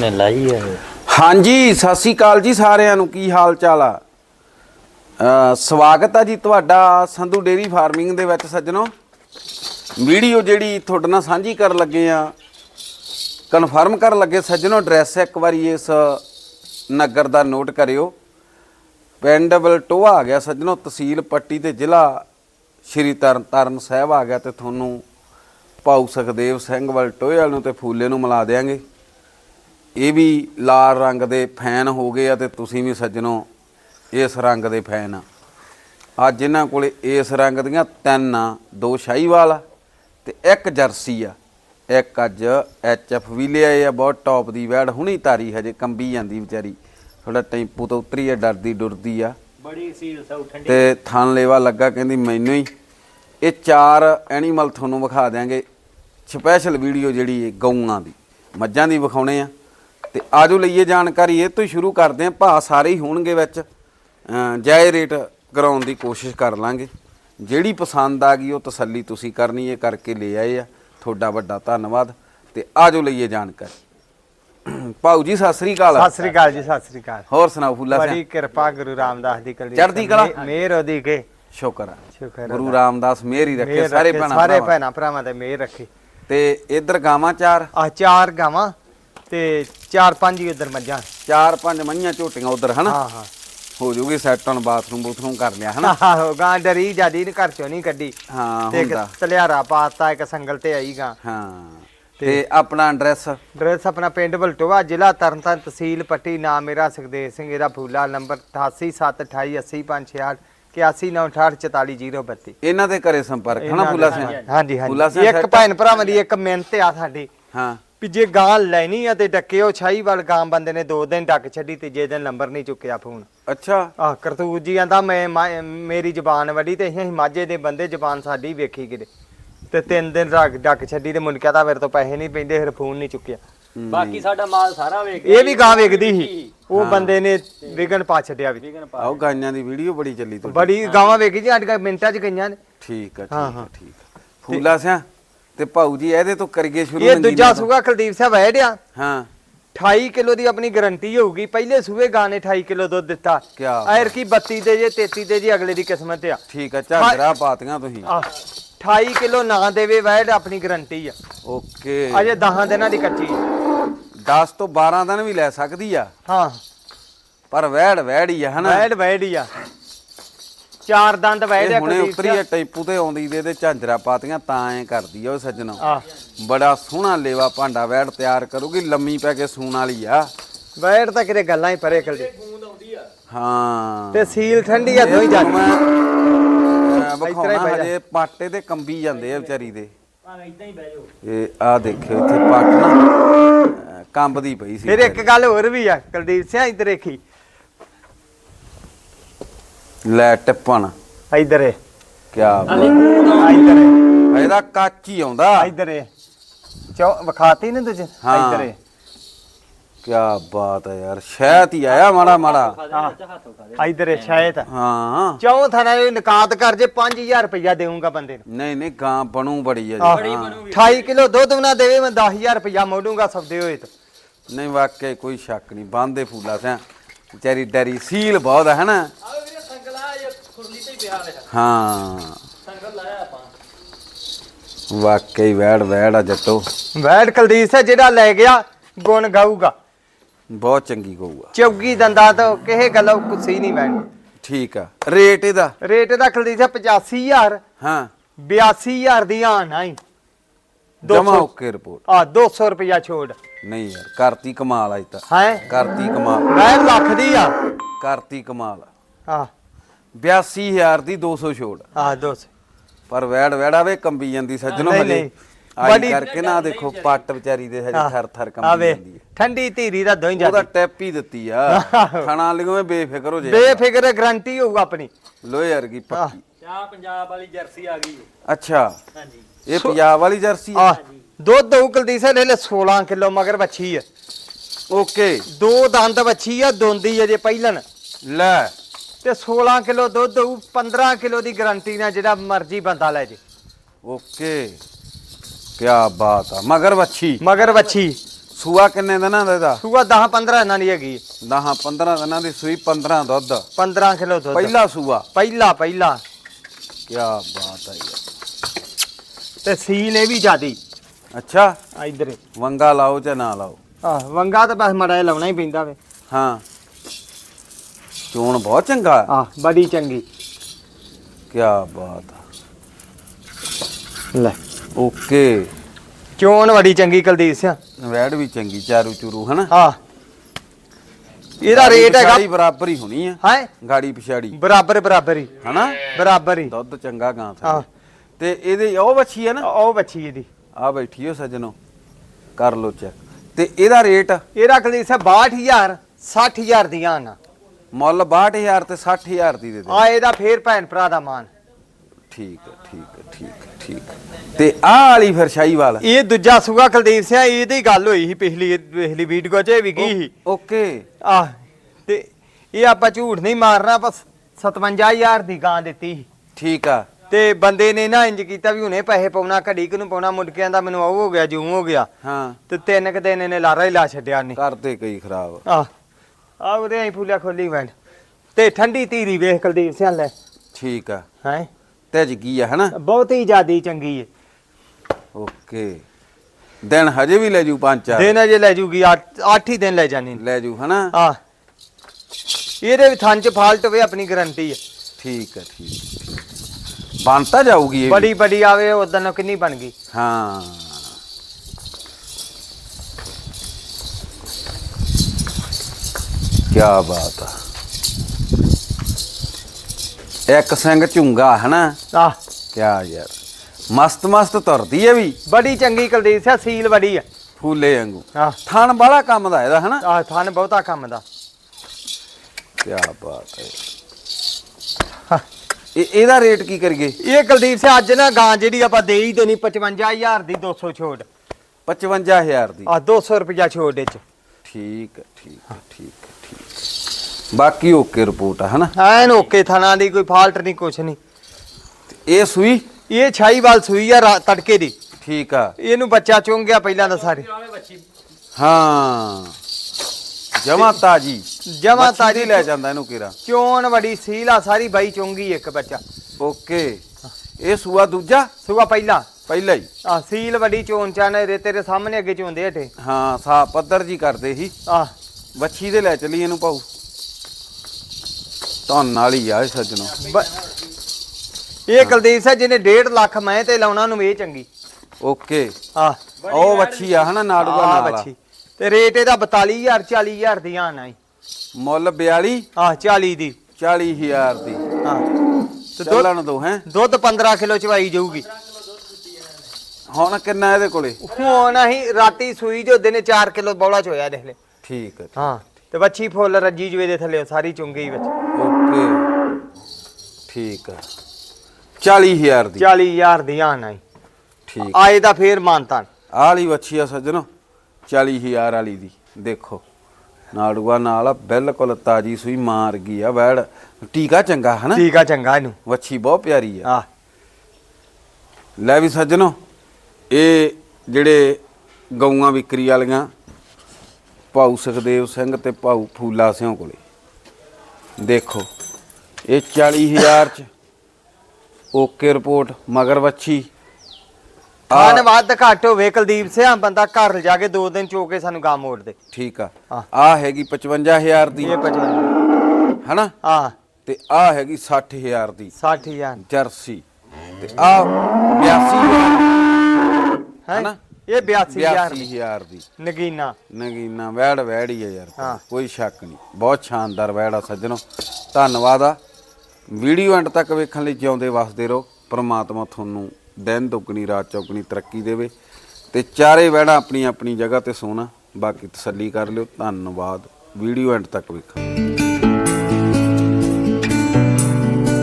ਨੇ ਲਾਈ ਆ ਹਾਂਜੀ, ਸਤਿ ਸ੍ਰੀ ਅਕਾਲ ਜੀ ਸਾਰਿਆਂ ਨੂੰ। ਕੀ ਹਾਲ ਚਾਲ ਆ ਸਵਾਗਤ ਆ ਜੀ ਤੁਹਾਡਾ ਸੰਧੂ ਡੇਰੀ ਫਾਰਮਿੰਗ ਦੇ ਵਿੱਚ ਸੱਜਣੋ। ਵੀਡੀਓ ਜਿਹੜੀ ਤੁਹਾਡੇ ਨਾਲ ਸਾਂਝੀ ਕਰਨ ਲੱਗੇ ਆ, ਕਨਫਰਮ ਕਰਨ ਲੱਗੇ ਸੱਜਣੋ, ਐਡਰੈਸ ਇੱਕ ਵਾਰੀ ਇਸ ਨਗਰ ਦਾ ਨੋਟ ਕਰਿਓ। ਪਿੰਡ ਬਲਟੋਆ ਆ ਗਿਆ ਸੱਜਣੋ, ਤਹਿਸੀਲ ਪੱਟੀ ਤੇ ਜ਼ਿਲ੍ਹਾ ਸ਼੍ਰੀ ਤਰਨਤਾਰਨ ਸਾਹਿਬ ਆ ਗਿਆ ਤੇ ਤੁਹਾਨੂੰ ਭਾਊ ਸੁਖਦੇਵ ਸਿੰਘ ਬਲਟੋਏ ਵਾਲ ਨੂੰ ਤੇ ਫੂਲੇ ਨੂੰ ਮਿਲਾ ਦੇਾਂਗੇ ਇਹ ਵੀ ਲਾਲ ਰੰਗ ਦੇ ਫੈਨ ਹੋ ਗਏ ਆ ਤੇ ਤੁਸੀਂ ਵੀ ਸੱਜਣੋ ਇਸ ਰੰਗ ਦੇ ਫੈਨ ਆ। ਅੱਜ ਇਹਨਾਂ ਕੋਲੇ ਇਸ ਰੰਗ ਦੀਆਂ ਤਿੰਨ ਆ ਦੋ ਸ਼ਾਹੀਵਾਲ ਆ ਤੇ ਇੱਕ ਜਰਸੀ ਆ। ਇੱਕ ਅੱਜ ਐਚਐਫ ਵੀ ਲਿਆਏ ਆ ਬਹੁਤ ਟੌਪ ਦੀ ਵੈੜ ਹੁਣੀ ਤਾਰੀ ਹਜੇ ਕੰਬੀ ਜਾਂਦੀ ਵਿਚਾਰੀ। ਥੋੜਾ ਟੈਂਪੂ ਤੋਂ ਉਤਰੀ ਆ ਡਰਦੀ ਡੁਰਦੀ ਆ। ਬੜੀ ਸੀਲ ਸੌ ਠੰਡੀ ਤੇ ਥਣ ਲੇਵਾ ਲੱਗਾ ਕਹਿੰਦੀ ਮੈਨੂੰ ਹੀ। ਇਹ ਚਾਰ ਐਨੀਮਲ ਤੁਹਾਨੂੰ ਵਿਖਾ ਦਿਆਂਗੇ। ਸਪੈਸ਼ਲ ਵੀਡੀਓ ਜਿਹੜੀ ਗਊਆਂ ਦੀ। ਮੱਝਾਂ ਦੀ ਵਿਖਾਉਣੇ ਆ। ਤੇ ਆਜੋ ਲਈਏ ਜਾਣਕਾਰੀ ਇਹ ਤੋਂ ਹੀ ਸ਼ੁਰੂ ਕਰਦੇ ਆ ਭਾ ਸਾਰੇ ਹੀ ਹੋਣਗੇ ਵਿੱਚ। ਜਾਇ ਰੇਟ ਕਰਾਉਣ ਦੀ ਕੋਸ਼ਿਸ਼ ਕਰ ਲਾਂਗੇ। ਜਿਹੜੀ ਪਸੰਦ ਆ ਗਈ ਉਹ ਤਸੱਲੀ ਤੁਸੀਂ ਕਰਨੀ ਹੈ ਕਰਕੇ ਲੈ ਆਏ ਆ। ਤੁਹਾਡਾ ਵੱਡਾ ਧੰਨਵਾਦ ਤੇ ਆਜੋ ਲਈਏ ਜਾਣਕਾਰੀ। ਭਾਊ ਜੀ ਸਤਿ ਸ੍ਰੀ ਅਕਾਲ। ਸਤਿ ਸ੍ਰੀ ਅਕਾਲ ਜੀ ਸਤਿ ਸ੍ਰੀ ਅਕਾਲ। ਹੋਰ ਸੁਣਾਓ ਫੁੱਲਾ ਬੜੀ ਸਿੰਘ ਕਿਰਪਾ ਗੁਰੂ ਰਾਮਦਾਸ ਦੀ ਕਲੀ ਚੜ੍ਹਦੀ ਕਲਾ। ਮੇਰ ਉਹਦੀ ਕੇ। ਸ਼ੁਕਰ ਆ। ਸ਼ੁਕਰ ਗੁਰੂ ਰਾਮਦਾਸ ਮਿਹਰ ਹੀ ਰੱਖੇ ਸਾਰੇ ਭੈਣਾਂ ਸਾਰੇ ਭਰਾਵਾਂ। ਭੈਣਾਂ ਭਰਾਵਾਂ ਤੇ ਮੇਰ ਰੱਖੇ। ਤੇ ਇਧਰ ਗਾਵਾਂ ਚਾਰ? ਆ ਚਾਰ ਗਾਵਾਂ। ਤੇ ਚਾਰ ਪੰਜ ਹੀ ਉਧਰ ਮੱਝਾਂ। ਚਾਰ ਪੰਜ ਮਈਆਂ ਝੋਟੀਆਂ ਉਧਰ ਹਨਾ? ਹਾਂ ਹਾਂ। ਹੋ ਜੂਗੀ ਸੈੱਟ ਹੁਣ ਬਾਥਰੂਮ ਬੂਥਰੂਮ ਕਰ ਲਿਆ ਹਨਾ? ਆਹੋ ਗਾਂ ਡਰੀ ਜਾਦੀ ਨੇ ਘਰ ਚੋਂ ਨਹੀਂ ਕੱਢੀ। ਹਾਂ ਤੇ ਇੱਕ ਹੁੰਦਾ। ਤਲਿਆਰਾ ਪਾਤਾ ਇੱਕ ਸੰਗਲ ਤੇ ਆਈ ਗਾਂ। ਹਾਂ। ਤੇ ਆਪਣਾ ਐਡਰੈਸ ਡਰੈਸ ਆਪਣਾ ਪਿੰਡ ਬਲਟੋਆ ਜ਼ਿਲ੍ਹਾ ਤਰਨਤਾਰਨ ਤਹਿਸੀਲ ਪੱਟੀ ਨਾਮ ਮੇਰਾ ਸੁਖਦੇਵ ਸਿੰਘ ਇਹਦਾ ਫੂਲਾ ਨੰਬਰ 8878280566 8198444032 ਇਹਨਾਂ ਦੇ ਘਰੇ ਸੰਪਰਕ ਹਨਾ ਫੁੱਲਾ ਸਿੰਘ? ਹਾਂਜੀ ਫੁੱਲਾ ਹਾਂਜੀ ਸਿੰਘ ਇੱਕ ਭੈਣ ਭਰਾਵਾਂ ਦੀ ਇੱਕ ਮਿਹਨਤ ਆ ਸਾਡੀ। ਹਾਂ। ਵੀ ਜੇ ਗਾਂ ਲੈਣੀ ਆ ਤੇ ਡੱਕਿਓ ਛਾਈਵਾਲ ਗਾਂ ਬੰਦੇ ਨੇ ਦੋ ਦਿਨ ਡੱਕ ਛੱਡੀ ਤੀਜੇ ਦਿਨ ਨੰਬਰ ਨਹੀਂ ਚੁੱਕਿਆ ਫੋਨ। ਅੱਛਾ। ਆ ਕਰਤੂਤ ਜੀ ਆਂਦਾ ਮੈਂ ਮਾ- ਮੇਰੀ ਜ਼ਬਾਨ ਵੜੀ ਤੇ ਅਸੀਂ ਮਾਝੇ ਦੇ ਬੰਦੇ ਜ਼ਬਾਨ ਸਾਡੀ ਵੇਖੀ ਕਿਤੇ। ਤੇ ਤਿੰਨ ਦਿਨ ਰੱਖ ਡੱਕ ਛੱਡੀ ਤੇ ਮੁੰਡਿਆ ਤਾਂ ਮੇਰੇ ਤੋਂ ਪੈਸੇ ਨਹੀਂ ਪੈਂਦੇ ਫਿਰ ਫੋਨ ਨਹੀਂ ਚੁੱਕਿਆ। ਬਾਕੀ ਸਾਡਾ ਮਾਲ ਸਾਰਾ ਵੇਖ ਇਹ ਵੀ ਗਾਂ ਵੇਖਦੀ ਸੀ। ਉਹ ਬੰਦੇ ਨੇ ਵਿਗਨ ਪਾ ਛੱਡਿਆ ਵੀ। ਆਓ ਗਾਈਆਂ ਦੀ ਵੀਡੀਓ ਬੜੀ ਚੱਲੀ ਤੁਹਾਡੀ। ਬੜੀ ਗਾਵਾਂ ਵੇਖੀ ਜੀ ਅੱਜ ਕੱਲ੍ਹ ਮਿੰਟਾਂ 'ਚ ਗਈਆਂ ਨੇ। ਠੀਕ ਆ ਠੀਕ ਹਾਂ, ਆ। ਠੀਕ ਆ। ਫੁੱਲਾ ਸਿੰਘ ਤੇ ਭਾਊ ਜੀ ਇਹਦੇ ਤੋਂ ਕਰੀਏ ਸ਼ੁਰੂ ਇਹ ਦੂਜਾ। ਸੂਗਾ ਕੁਲਦੀਪ ਸਾਹਿਬ ਵਹਿੜਿਆ ਹਾਂ। 28 ਕਿਲੋ ਦੀ ਆਪਣੀ ਗਾਰੰਟੀ ਹੋਊਗੀ। ਪਹਿਲੇ ਸੂਏ ਗਾਂ ਨੇ 28 ਕਿਲੋ ਦੁੱਧ ਦਿੱਤਾ। ਕਿਆ ਐਰ ਕੀ 32 ਦੇ ਜੇ 33 ਦੇ ਜੀ ਅਗਲੇ ਦੀ ਕਿਸਮਤ ਆ। ਠੀਕ ਆ ਝਾਂਜਰਾ ਪਾਤੀਆਂ ਤੁਸੀਂ। ਆਹ, 28 ਕਿਲੋ ਨਾ ਦੇਵੇ ਵੈੜ ਆਪਣੀ ਗਾਰੰਟੀ ਆ। ਓਕੇ। ਅਜੇ 10 ਦਿਨਾਂ ਦੀ ਕੱਚੀ ਆ। 10 ਤੋਂ 12 ਦਿਨ ਵੀ ਲੈ ਸਕਦੀ ਆ। ਹਾਂ। ਪਰ ਵਹਿੜ ਵਹਿੜ ਹੀ ਆ ਹਨਾ? ਵੈੜ ਵੈੜ ਹੀ ਆ। ਚਾਰ ਦੰਦ ਇਹ ਆ ਹੁਣੇ ਕੁਲਦੀਪ ਉਤਰੀ ਆ। ਟੈਂਪੂ ਤੇ ਆਉਂਦੀ ਦੇ ਤੇ ਝਾਂਜਰਾ ਪਾਤੀਆਂ ਤਾਂ ਐ ਕਰਦੀ ਆ ਉਹ ਸੱਜਣਾ। ਆਹ ਬੜਾ ਸੋਹਣਾ ਲੇਵਾ ਭਾਂਡਾ ਵੈੜ ਤਿਆਰ ਕਰੂਗੀ ਲੰਮੀ ਪੈ ਕੇ ਸੂਣ ਵਾਲੀ ਆ। ਵੈੜ ਤਾਂ ਕਿਤੇ ਗੱਲਾਂ ਹੀ ਪਰੇ ਕਲਦੀ ਹਾਂ। ਤੇ ਸੀਲ ਠੰਡੀ ਆ ਦੋਈ ਜਾ ਮੈਂ ਅਹ, ਵਿਖਾਉਣਾ ਬਹਿ ਜਾ। ਹਜੇ ਪਾਟੇ ਤੇ ਕੰਬੀ ਜਾਂਦੇ ਆ ਵਿਚਾਰੀ ਦੇ। ਭਾਵੇਂ ਇਦਾਂ ਹੀ ਬਹਿ ਜਾਓ। ਇਹ ਆ ਦੇਖਿਓ ਇੱਥੇ ਪੱਟ ਨਾ ਅਹ, ਕੰਬਦੀ ਪਈ ਸੀ ਫਿਰ ਇੱਕ ਗੱਲ ਹੋਰ ਵੀ ਆ ਕੁਲਦੀਪ ਸਿੰਘ ਇੱਧਰ ਦੇਖੀ। ਲੈ ਟਿੱਪਣ। ਇੱਧਰ ਏ। ਕਿਆ ਬਾਤ। ਇੱਧਰ ਏ। ਇਹਦਾ ਕੱਚ ਹੀ ਆਉਂਦਾ। ਇੱਧਰ ਏ। ਚੋ ਵਿਖਾਤੀ ਨੇ ਹਾਂ। ਇੱਧਰ ਏ। ਕਿਆ ਬਾਤ ਹੈ ਯਾਰ ਸ਼ਾਇਦ ਹੀ ਆਇਆ ਮਾੜਾ ਮਾੜਾ। ਦੇ ਇੱਧਰ ਏ ਸ਼ਾਇਦ ਹਾਂ। ਚੌਂ ਥਾਣਾ ਇਹ ਨਕਾਤ ਕਰ ਜੇ 5000 ਰੁਪਇਆ ਦੇਵਾਂਗਾ ਬੰਦੇ ਨੂੰ। ਨਹੀਂ ਨਹੀਂ ਗਾਂ ਬਣੂ ਬੜੀ ਹੈ ਆਹ, ਜੀ ਹਾਂ। 28 ਕਿਲੋ ਦੁੱਧ ਨਾ ਦੇਵੇ ਮੈਂ 10000 ਰੁਪਇਆ ਮੋੜੂੰਗਾ ਸੌਦੇ ਹੋਏ ਤਾਂ। ਨਹੀਂ ਵਾਕਿਆ ਕੋਈ ਸ਼ੱਕ ਨਹੀਂ ਬੰਦੇ ਫੂਲਾ ਸਿਆ। ਵਿਚਾਰੀ ਡਰੀ ਸੀਲ ਬਹੁਤ ਹੈ ਹਨਾ ਆਵੇ ਵੀਰੇ ਸੰਗਲ ਆ ਇਹ ਖੁਰਲੀ ਤੇ ਹੀ। ਪਿਆ ਵੇ ਹਾਂ ਸੰਗਲ ਲਾਇਆ ਆਪਾਂ ਵਾਕਈ ਵੈੜ ਵੈੜ ਆ ਜੱਟੋ। ਵੈੜ ਕੁਲਦੀਪ ਸਿੰਘ ਜਿਹੜਾ ਲੈ ਗਿਆ ਗੁਣ ਗਾਊਗਾ। ਬਹੁਤ ਚੰਗੀ ਗਊ ਆ। ਚੌਗੀ ਦੰਦਾ ਤਾਂ ਕਿਸੇ ਗੱਲੋਂ ਕੁਸੀ ਨਹੀਂ ਵੈਣ। ਠੀਕ ਆ। ਰੇਟ ਇਹਦਾ? ਰੇਟ ਦਾ ਕੁਲਦੀਪ ਸਿੰਘ 85000 ਹਾਂ। 82000 ਦੀ ਆਣ ਆਈ। ਜਮਾ ਓਕੇ ਰਿਪੋਰਟ। ਆ 200 ਰੁਪਇਆ ਛੋੜ। ਨਹੀਂ ਯਾਰ ਕਰਤੀ ਕਮਾਲ ਅੱਜ ਤਾਂ। ਹੈ? ਕਰਤੀ ਕਮਾਲ। ਵੈੜ ਲੱਖ ਦੀ ਆ। ਕਰਤੀ ਕਮਾਲ ਆ। 82000 ਦੀ 200 ਛੋੜ। ਆ 200 ਪਰ ਵੈੜ ਵੈੜਾ ਵੇ ਕੰਬੀ ਜਾਂਦੀ ਸੱਜਣੋ ਨਹੀਂ, ਹਜੇ। ਨਹੀਂ। ਆਈ ਬੜੀ- ਕਰਕੇ ਨਾ ਦੇਖੋ ਪੱਟ ਵਿਚਾਰੀ ਦੇ ਹਜੇ ਥਰ ਥਰ ਆ ਕੰਬੀ ਵੇ ਜਾਂਦੀ ਹੈ। ਠੰਡੀ ਧੀਰੀ ਦਾ ਦੋਈ ਉਹਦਾ ਜਾਂਦੀ ਟੈਪ ਹੀ ਦਿੱਤੀ ਆ। ਖਾਣਾ ਲਿਗੋ ਬੇਫਿਕਰ ਹੋ ਜੇ ਬੇਫਿਕਰ ਗਰੰਟੀ ਹੋਊਗਾ ਆਪਣੀ। ਲੋਹੇ ਵਰਗੀ ਪੱਕੀ ਚਾਹ ਪੰਜਾਬ ਵਾਲੀ ਜਰਸੀ ਆ ਗਈ। ਅੱਛਾ। ਹਾਂਜੀ। ਇਹ ਪੰਜਾਬ ਵਾਲੀ ਜਰਸੀ ਆ? ਦੁੱਧ ਕੁਲਦੀਪ 16 ਕਿਲੋ ਮਗਰ ਵੱਛੀ ਆ। ਓਕੇ। ਦੋ ਦੰਦ ਵੱਛੀ ਆ ਦੋਂਦੀ ਅਜੇ ਪਹਿਲਣ। ਲੈ। ਤੇ 16 ਕਿਲੋ ਦੁੱਧ ਹੋਊ 15 ਕਿਲੋ ਦੀ ਗਾਰੰਟੀ ਨਾਲ ਜਿਹੜਾ ਮਰਜ਼ੀ ਬੰਦਾ ਲੈ ਜੇ। ਓਕੇ ਕੀ ਬਾਤ ਆ। ਮਗਰ ਵੱਛੀ। ਮਗਰ ਵੱਛੀ। ਸੂਆ ਕਿੰਨੇ ਦਿਨਾਂ ਦਾ ਇਹਦਾ? ਸੂਆ 10 15 ਇਹਨਾਂ ਦੀ ਹੈਗੀ 10 15 ਦਿਨਾਂ ਦੀ ਸੂਈ 15 ਦੁੱਧ। 15 ਕਿਲੋ ਦੁੱਧ। ਪਹਿਲਾ ਸੂਆ? ਪਹਿਲਾ ਪਹਿਲਾ। ਕੀ ਬਾਤ ਹੈ ਯਾਰ। ਤੇ ਸੀਲ ਇਹ ਵੀ ਜਿਆਦੀ। ਅੱਛਾ। ਆ ਇਧਰ। ਵੰਗਾ ਲਾਓ ਜਾਂ ਨਾ ਲਾਓ? ਆ ਵੰਗਾ ਤਾਂ ਬਸ ਮੜਾ ਲਾਉਣਾ ਹੀ ਪੈਂਦਾ ਵੇ। ਹਾਂ। ਚੋਣ ਬਹੁਤ ਚੰਗਾ ਆ ਬੜੀ ਚੰਗੀ। ਕੀ ਬਾਤ ਆ। ਲੈ। ਓਕੇ। ਚੋਣ ਬੜੀ ਚੰਗੀ ਕੁਲਦੀਪ ਸਿੰਘ। ਵੈੜ ਵੀ ਚੰਗੀ ਚਾਰੂ ਚੂਰੂ ਹਨਾ? ਆ ਇਹਦਾ ਰੇਟ ਹੈਗਾ। ਪਿਛਾੜੀ ਬਰਾਬਰ ਹੀ ਹੋਣੀ ਆ। ਹੈ? ਗਾੜੀ ਪਿਛਾੜੀ। ਬਰਾਬਰ ਬਰਾਬਰ ਹੀ। ਹਨਾ? ਬਰਾਬਰ ਹੀ। ਦੁੱਧ ਚੰਗਾ ਗਾਂ ਹਾਂ। ਥਾ ਤੇ ਇਹਦੇ ਉਹ ਵੱਛੀ ਆ ਨਾ? ਉਹ ਬੱਚੀ ਇਹਦੀ। ਆ ਬੈਠੀ ਹੋ ਸੱਜਣੋ। ਕਰ ਲੋ ਚੈੱਕ। ਤੇ ਇਹਦਾ ਰੇਟ? ਇਹਦਾ ਕੁਲਦੀਪ ਸਿੰਘ 62000 60000 ਦੀਆਂ ਨਾ। ਮੁੱਲ 62000 ਤੇ 60000 ਦੀ ਦੇ ਦੇ। ਆ ਇਹਦਾ ਫੇਰ ਭੈਣ ਭਰਾ ਦਾ ਮਾਨ। ਠੀਕ ਹੈ ਠੀਕ ਹੈ ਠੀਕ ਹੈ ਠੀਕ ਹੈ। ਤੇ ਆਹ ਵਾਲੀ ਫਿਰ ਸ਼ਾਹੀਵਾਲ। ਇਹ ਦੂਜਾ ਸੂਗਾ ਕੁਲਦੀਪ ਸਿੰਘ ਇਹਦੀ ਗੱਲ ਹੋਈ ਸੀ ਪਿਛਲੀ ਪਿਛਲੀ ਵੀਡੀਓ 'ਚ ਇਹ ਵੀ ਗਈ ਸੀ। ਓਕੇ। ਆ ਤੇ ਇਹ ਆਪਾਂ ਝੂਠ ਨਹੀਂ ਮਾਰਨਾ ਬਸ 57000 ਦੀ ਗਾਂ ਦਿੱਤੀ ਸੀ। ਠੀਕ ਆ। ਤੇ ਬੰਦੇ ਨੇ ਨਾ ਇੰਜ ਕੀਤਾ ਵੀ ਹੁਣੇ ਪੈਸੇ ਪਾਉਣਾ ਘੜੀ ਕੁ ਨੂੰ ਪਾਉਣਾ ਮੁੰਡਕਿਆਂ ਦਾ ਮੈਨੂੰ ਉਹ ਹੋ ਗਿਆ ਜੂੰ ਹੋ ਗਿਆ। ਹਾਂ। ਤੇ ਤਿੰਨ ਕੁ ਦਿਨ ਇਹਨੇ ਲਾਰਾ ਹੀ ਲਾ ਛੱਡਿਆ ਨਹੀਂ ਕਰਦੇ ਕਈ ਖਰਾਬ। ਆ ਆ ਉਹਦੇ ਐ ਫੁੱਲਿਆ ਖੋਲੀ ਵੈਣ ਤੇ ਠੰਡੀ ਧੀਰੀ ਵੇਖ ਕੁਲਦੀਪ ਸਿੰਘ ਲੈ। ਠੀਕ ਆ। ਹੈ? ਤੇ ਕੀ ਆ ਹਨਾ? ਬਹੁਤ ਹੀ ਜਿਆਦੀ ਚੰਗੀ ਹੈ ਓਕੇ। ਦਿਨ ਹਜੇ ਵੀ ਲੈ ਜੂ ਪੰਜ ਚਾਰ? ਦਿਨ ਅਜੇ ਲੈ ਜੂਗੀ 8 ਹੀ ਦਿਨ ਲੈ ਜਾਣੀ ਲੈ ਜੂ ਹਨਾ? ਆ ਇਹਦੇ ਵੀ ਥਣ ਚ ਫਾਲਟ ਹੋਵੇ ਆਪਣੀ ਗਾਰੰਟੀ ਹੈ ਠੀਕ ਹੈ ਠੀਕ। ਬਣ ਤਾਂ ਜਾਊਗੀ ਇਹ। ਬੜੀ ਬੜੀ ਆਵੇ ਉਦੋਂ ਕਿੰਨੀ ਬਣ ਗਈ। ਹਾਂ। ਕੀ ਬਾਤ ਆ। ਇੱਕ ਸਿੰਘ ਝੁੰਗਾ ਹਨਾ? ਆ। ਕੀ ਯਾਰ। ਮਸਤ ਮਸਤ ਤੁਰਦੀ ਹੈ ਵੀ। ਬੜੀ ਚੰਗੀ ਕੁਲਦੀਪ ਸਿੰਘ ਸੀਲ ਬੜੀ ਆ। ਫੂਲੇ ਵਾਂਗੂ। ਆ। ਥਣ ਬਾਲਾ ਕੰਮ ਦਾ ਇਹਦਾ ਹਨਾ? ਆ ਥਣ ਬਹੁਤਾ ਕੰਮ ਦਾ। ਕੀ ਬਾਤ ਹੈ। ਇਹ ਇਹਦਾ ਰੇਟ ਕੀ ਕਰੀਏ? ਇਹ ਕੁਲਦੀਪ ਸਿੰਘ ਅੱਜ ਨਾ ਗਾਂ ਜਿਹੜੀ ਆਪਾਂ ਦੇ ਹੀ ਦੇਣੀ 55000 ਦੀ 200 ਛੋਟ। 55000 ਦੀ। ਆ 200 ਰੁਪਇਆ ਛੋਟ ਵਿੱਚ ਠੀਕ ਹੈ ਠੀਕ ਹੈ ਠੀਕ ਹੈ ਠੀਕ। ਬਾਕੀ ਓਕੇ ਰਿਪੋਰਟ ਆ ਹਨਾ? ਐਨ ਓਕੇ ਥਣਾ ਦੀ ਕੋਈ ਫਾਲਟ ਨਹੀਂ ਕੁਛ ਨਹੀਂ। ਇਹ ਸੂਈ? ਇਹ ਛਾਈਵਾਲ ਸੂਈ ਆ ਰਾ- ਤੜਕੇ ਦੀ। ਠੀਕ ਆ। ਇਹਨੂੰ ਬੱਚਾ ਚੁੰਗ ਗਿਆ ਪਹਿਲਾਂ ਦਾ ਸਾਰੇ। ਹਾਂ। ਜਮਾ ਤਾਜੀ। ਜਮਾਂ ਮੱਛੀ ਤਾਜ਼ੀ ਦੀ ਲੈ ਜਾਂਦਾ ਇਹਨੂੰ ਕਿਰਾ। ਚੋਣ ਬੜੀ ਸੀਲ ਆ ਸਾਰੀ ਬਾਈ ਚੁੰਗੀ ਇੱਕ ਬੱਚਾ। ਓਕੇ। ਇਹ ਸੂਆ ਦੂਜਾ? ਸੁਗਾ ਪਹਿਲਾਂ। ਪਹਿਲਾ ਹੀ। ਆ ਸੀਲ ਵੱਡੀ ਚੋਣ ਚਾਨ ਰੇ ਤੇਰੇ ਸਾਹਮਣੇ ਅੱਗੇ ਚੋਂਦੇ ਹਟੇ ਹਾਂ ਸਾ ਪੱਧਰ ਜੀ ਕਰਦੇ ਸੀ। ਆ ਵੱਛੀ ਦੇ ਲੈ ਚਲੀ ਇਹਨੂੰ ਪਾਉ ਧੰਨ ਹੀ ਆ ਇਹ ਸੱਜਣੋ। ਇਹ ਕੁਲਦੀਪ ਸਿੰਘ ਜਿਹਨੇ 1.5 ਲੱਖ ਮੈਂ ਤੇ ਲਾਉਣਾ ਨੂੰ ਇਹ ਚੰਗੀ। ਓਕੇ। ਆ ਉਹ ਵੱਛੀ ਆ ਹਨਾ ਨਾੜੂਆ ਆ ਨਾਲ ਬੱਚੀ ਤੇ ਰੇਟ ਇਹਦਾ 42000 40000 ਦੀਆਂ ਆਣਾ ਈ ਮੁੱਲ 42 ਆ 40 ਦੀ। 40000 ਦੀ। ਆ ਤੇ ਦੁੱਧ ਦੋ ਹੈ। ਦੁੱਧ 15 ਕਿਲੋ ਚਵਾਈ ਜਾਊਗੀ। ਹੁਣ ਕਿੰਨਾ ਇਹਦੇ ਕੋਲੇ? ਹੁਣ ਅਸੀਂ ਰਾਤੀ ਸੂਈ ਜੋ ਦਿਨੇ 4 ਕਿਲੋ ਬੌਲਾ ਚ ਹੋਇਆ ਦੇਖ ਲੈ ਠੀਕ ਹੈ ਹਾਂ। ਤੇ ਬੱਚੀ ਫੁੱਲ ਰੱਜੀ ਜਵੇ ਦੇ ਥੱਲੇ ਸਾਰੀ ਚੁੰਗੀ ਵਿੱਚ। ਓਕੇ। ਠੀਕ ਹੈ। 40000 ਦੀ। 40000 ਦੀਆਂ ਆਣਾ ਈ ਠੀਕ ਆਏ ਦਾ ਫੇਰ ਮਾਨਤਾਨ ਆਹ ਵਾਲੀ ਵੱਛੀ ਆ ਸੱਜਣੋ 40000 ਵਾਲੀ ਦੀ ਦੇਖੋ। ਨਾੜੂਆ ਨਾਲ ਆ, ਬਿਲਕੁਲ ਤਾਜੀ ਸੂਈ ਮਾਰ ਗਈ ਆ ਵੈੜ। ਟੀਕਾ ਚੰਗਾ ਹਨਾ ਠੀਕ ਆ ਚੰਗਾ ਇਹਨੂੰ। ਵੱਛੀ ਬਹੁਤ ਪਿਆਰੀ ਆ। ਆ ਲੈ ਵੀ ਸੱਜਣੋ ਇਹ ਜਿਹੜੇ ਗਊਆਂ ਵਿਕਰੀ ਵਾਲੀਆਂ ਭਾਊ ਸੁਖਦੇਵ ਸਿੰਘ ਤੇ ਭਾਊ ਫੂਲਾ ਸਿੰਘ ਕੋਲੇ। ਦੇਖੋ ਇਹ 40000 ਚ ਓਕੇ ਰਿਪੋਰਟ ਮਗਰ ਵੱਛੀ ਆਹ, ਵੱਧ ਘੱਟ ਹੋਵੇ ਕੁਲਦੀਪ ਸਿਆ ਬੰਦਾ ਘਰ ਜਾ ਕੇ ਦੋ ਦਿਨ ਚੋ ਕੇ ਸਾਨੂੰ ਗਾਂ ਮੋੜ ਦੇ। ਠੀਕ ਆ। ਹਾਂ। ਆ ਹੈਗੀ 55000 ਦੀ। ਇਹ 55 ਹਨਾ? ਆ ਤੇ ਆ ਹੈਗੀ 60000 ਦੀ। 60000 ਜਰਸੀ। ਤੇ ਆ 82000 ਹੈ ਹਨਾ? ਇਹ 82000 ਦੀ। 82000 ਦੀ। ਨਗੀਨਾ। ਨਗੀਨਾ ਵੈੜ ਵੈੜ ਹੀ ਆ ਯਾਰ ਹਾਂ। ਕੋਈ ਸ਼ੱਕ ਨਹੀਂ। ਬਹੁਤ ਸ਼ਾਨਦਾਰ ਵੈੜ ਆ ਸੱਜਣੋ। ਧੰਨਵਾਦ ਆ। ਵੀਡੀਓ ਐਂਡ ਤੱਕ ਵੇਖਣ ਲਈ ਜਿਉਂਦੇ ਵਸਦੇ ਰਹੋ। ਪ੍ਰਮਾਤਮਾ ਤੁਹਾਨੂੰ ਦਿਨ ਦੁੱਗਣੀ ਰਾਤ ਚੌਗਣੀ ਤਰੱਕੀ ਦੇਵੇ। ਤੇ ਚਾਰੇ ਵੈੜਾਂ ਆਪਣੀ ਆਪਣੀ ਜਗ੍ਹਾ ਤੇ ਸੋਣਾ। ਬਾਕੀ ਤਸੱਲੀ ਕਰ ਲਿਓ। ਧੰਨਵਾਦ। ਵੀਡੀਓ ਐਂਡ ਤੱਕ ਵੇਖਣ